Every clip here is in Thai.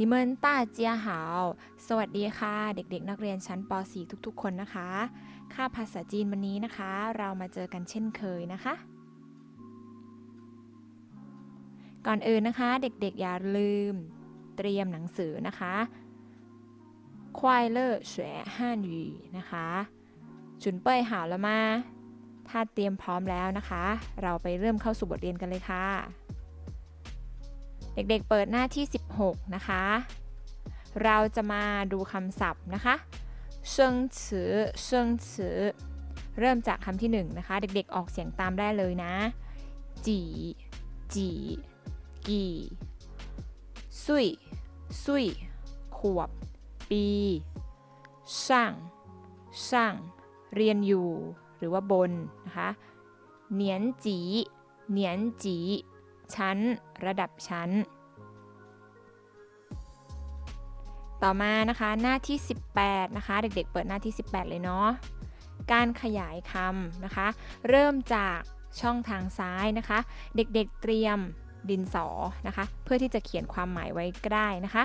นิเมินต้าเจียหาว สวัสดีค่ะ เด็กๆ นักเรียนชั้นป .4 ทุกๆ คนนะคะ ค่าภาษาจีนวันนี้นะคะ เรามาเจอกันเช่นเคยนะคะ ก่อนอื่นนะคะ เด็กๆ อย่าลืมเตรียมหนังสือนะคะควายเลอร์เสวยฮั่นยูนะคะ จุนเป้ยหาวแล้วมา ถ้าเตรียมพร้อมแล้วนะคะ เราไปเริ่มเข้าสู่บทเรียนกันเลยค่ะ เด็กๆเปิดหน้าที่ 16 นะคะ เราจะมาดูคำศัพท์นะคะเชิงฉือเชิงฉือเริ่มจากคำที่ 1 นะคะ เด็กๆออกเสียงตามได้เลยนะ จีจีกีซุยซุยขวบ ปีช่างช่างเรียนอยู่ หรือว่าบนนะคะ เหนียนจีเหนียนจี ชั้น ระดับชั้น ต่อมานะคะหน้าที่ 18 นะคะ เด็กๆ เปิดหน้าที่ 18 เลยเนาะการขยายคำนะคะ เริ่มจากช่องทางซ้ายนะคะ เด็กๆเตรียมดินสอนะคะ เพื่อที่จะเขียนความหมายไว้ก็ได้นะคะ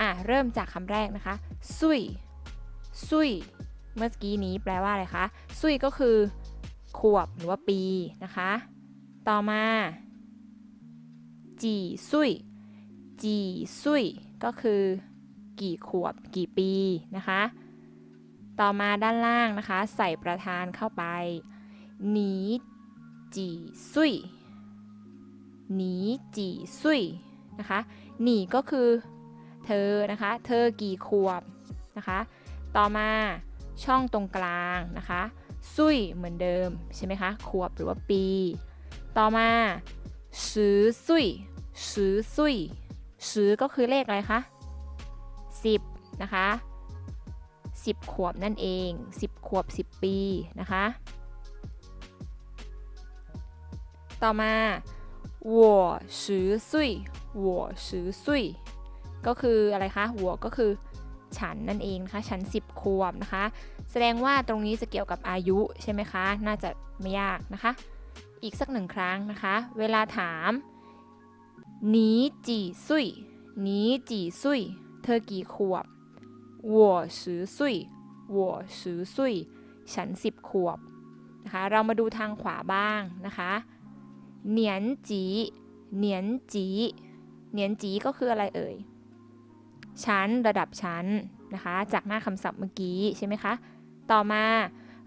อะเริ่มจากคำแรกนะคะซุยซุยเมื่อกี้นี้แปลว่าอะไรคะซุยก็คือขวบหรือว่าปีนะคะ ต่อมาจีซุยจีซุยก็คือกี่ขวบกี่ปีนะคะ ต่อมาด้านล่างนะคะ ใส่ประธานเข้าไปหนีจีซุยหนีจีซุยนะคะหนีก็คือเธอนะคะ เธอกี่ขวบนะคะ ต่อมาช่องตรงกลางนะคะซุยเหมือนเดิมใช่ไหมคะขวบหรือว่าปี ต่อมาสือซุยสือซุยสือก็คือเลขอะไรคะ10 นะคะ 10 ขวบนั่นเอง 10 ขวบ 10 ปีนะคะ ต่อมาหัวสือซุยหัวสือซุยก็คืออะไรคะหัวก็คือฉันนั่นเองนะคะฉัน 10 ขวบนะคะ แสดงว่าตรงนี้จะเกี่ยวกับอายุใช่ไหมคะ น่าจะไม่ยากนะคะ อีกสักหนึ่งครั้งนะคะ เวลาถามหนีจีซุยหนีจีซุยเธอกี่ขวบวัวสือซุยวัวสือซุยฉันสิบขวบนะคะเรามาดูทางขวาบ้างนะคะเหนียนจีเหนียนจีเหนียนจีก็คืออะไรเอ่ยชั้นระดับชั้นนะคะจากหน้าคำศัพท์เมื่อกี้ใช่ไหมคะ ต่อมา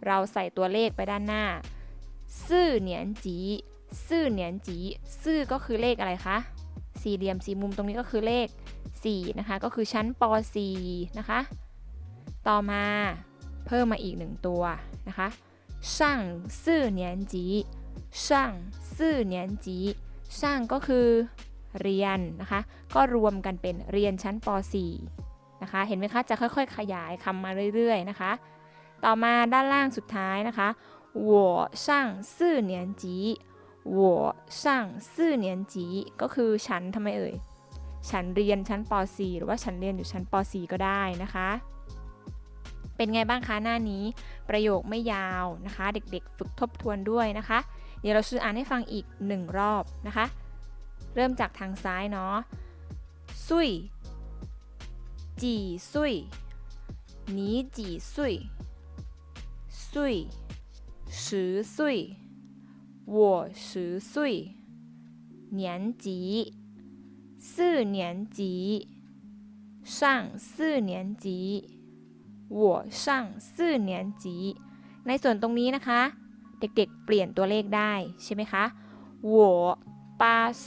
เราใส่ตัวเลขไปด้านหน้า ซื่อเหนียนจีซื่อเหนียนจีซื่อก็คือเลขอะไรคะสี่เหลี่ยมสี่มุมตรงนี้ก็คือเลข4นะคะ ก็คือชั้นป .4 นะคะ ต่อมาเพิ่มมาอีกหนึ่งตัวนะคะช่างซื่อเหนียนจีช่างซื่อเหนียนจีช่างก็คือเรียนนะคะ ก็รวมกันเป็นเรียนชั้นป .4 นะคะ เห็นไหมคะ จะค่อยๆ ขยายคำมาเรื่อยๆ นะคะ ต่อมาด้านล่างสุดท้ายนะคะ 我上四年级我上四年级ก็คือฉันทำไมเอ่ย ฉันเรียนชั้นป .4 หรือว่าฉันเรียนอยู่ชั้นป .4 ก็ได้นะคะ เป็นไงบ้างคะหน้านี้ ประโยคไม่ยาวนะคะ เด็กๆ ฝึกทบทวนด้วยนะคะ เดี๋ยวเราชื่ออ่านให้ฟังอีกหนึ่งรอบนะคะ เริ่มจากทางซ้ายเนาะซุยจีซุย你几岁岁 十岁我十岁年级四年级上四年级我上四年级ในส่วนตรงนี้นะคะ เด็กๆ เปลี่ยนตัวเลขได้ใช่ไหมคะ我八岁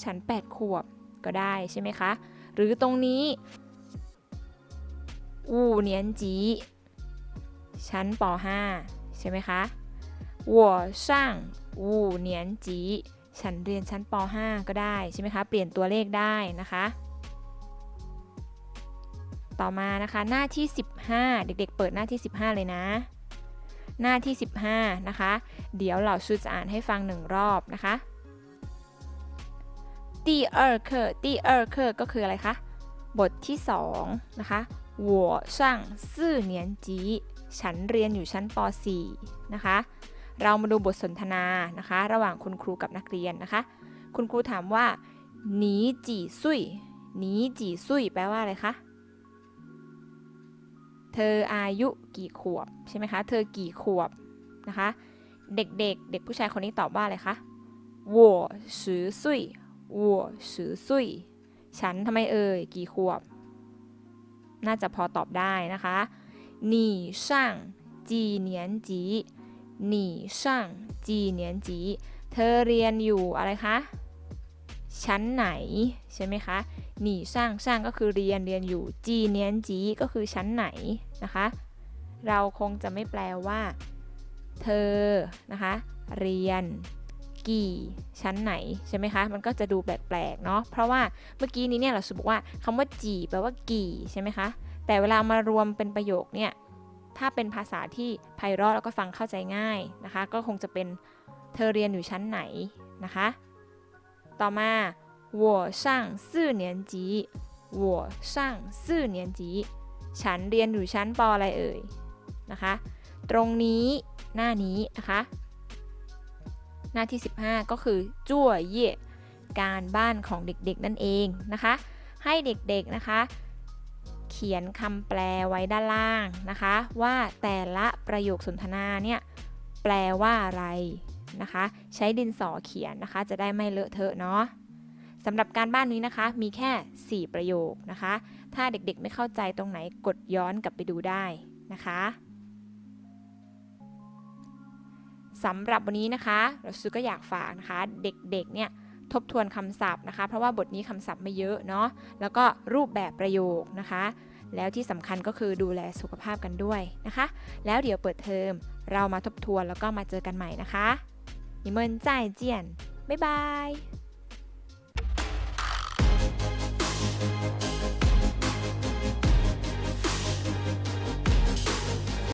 ฉัน 8 ขวบก็ได้ใช่ไหมคะ หรือตรงนี้五年级ชั้นป .5 ใช่ไหมคะ我上五年级ฉันเรียนชั้นป .5 ก็ได้ใช่ไหมคะ เปลี่ยนตัวเลขได้นะคะ ต่อมานะคะ หน้าที่ 15 เด็กๆ เปิดหน้าที่ 15 เลยนะ หน้าที่ 15 นะคะ เดี๋ยวเราชูจะอ่านให้ฟังหนึ่งรอบนะคะ第二课第二课ก็คืออะไรคะ บทที่ 2 นะคะ我上四年级 ฉันเรียนอยู่ชั้นป .4 นะคะ เรามาดูบทสนทนานะคะ ระหว่างคุณครูกับนักเรียนนะคะ คุณครูถามว่าหนีจีซุยหนีจีซุยแปลว่าอะไรคะ เธออายุกี่ขวบใช่ไหมคะ เธอกี่ขวบนะคะ เด็กๆเเด็กผู้ชายคนนี้ตอบว่าอะไรคะวัวสือซุยวัวสือซุยฉันทำไมเอ่ยกี่ขวบ น่าจะพอตอบได้นะคะ หนีช่างจีเนียนจีหนีช่างจีเนียนจีเธอเรียนอยู่อะไรคะ ชั้นไหนใช่ไหมคะหนีช่างช่างก็คือเรียนเรียนอยู่จีเนียนจีก็คือชั้นไหนนะคะ เราคงจะไม่แปลว่า เธอนะคะ เรียนกี่ชั้นไหนใช่ไหมคะ มันก็จะดูแปลกๆเนาะ เพราะว่าเมื่อกี้นี้เนี่ยเราสุบอกว่าคำว่าจีแปลว่ากี่ใช่ไหมคะ แต่เวลามารวมเป็นประโยคเนี่ยถ้าเป็นภาษาที่ไพเราะแล้วก็ฟังเข้าใจง่ายนะคะ ก็คงจะเป็นเธอเรียนอยู่ชั้นไหนนะคะ ต่อมา我上四年级我上四年级ฉันเรียนอยู่ชั้นปอะไรเอ่ยนะคะ ตรงนี้หน้านี้นะคะ หน้าที่ 15 ก็คือจั่วเย่การบ้านของเด็กๆนั่นเองนะคะ ให้เด็กๆนะคะ เขียนคำแปลไว้ด้านล่างนะคะ ว่าแต่ละประโยคสนทนาเนี่ยแปลว่าอะไรนะคะ ใช้ดินสอเขียนนะคะ จะได้ไม่เลอะเทอะเนาะสำหรับการบ้านนี้นะคะ มีแค่ 4 ประโยคนะคะ ถ้าเด็กๆไม่เข้าใจตรงไหนกดย้อนกลับไปดูได้นะคะสำหรับวันนี้นะคะเราซื้อก็อยากฝากนะคะ เด็กๆเนี่ย ทบทวนคำศัพท์นะคะ เพราะว่าบทนี้คำศัพท์ไม่เยอะเนาะแล้วก็รูปแบบประโยคนะคะ แล้วที่สำคัญก็คือดูแลสุขภาพกันด้วยนะคะ แล้วเดี๋ยวเปิดเทอมเรามาทบทวนแล้วก็มาเจอกันใหม่นะคะนิเมินใจเจียนบ๊ายบาย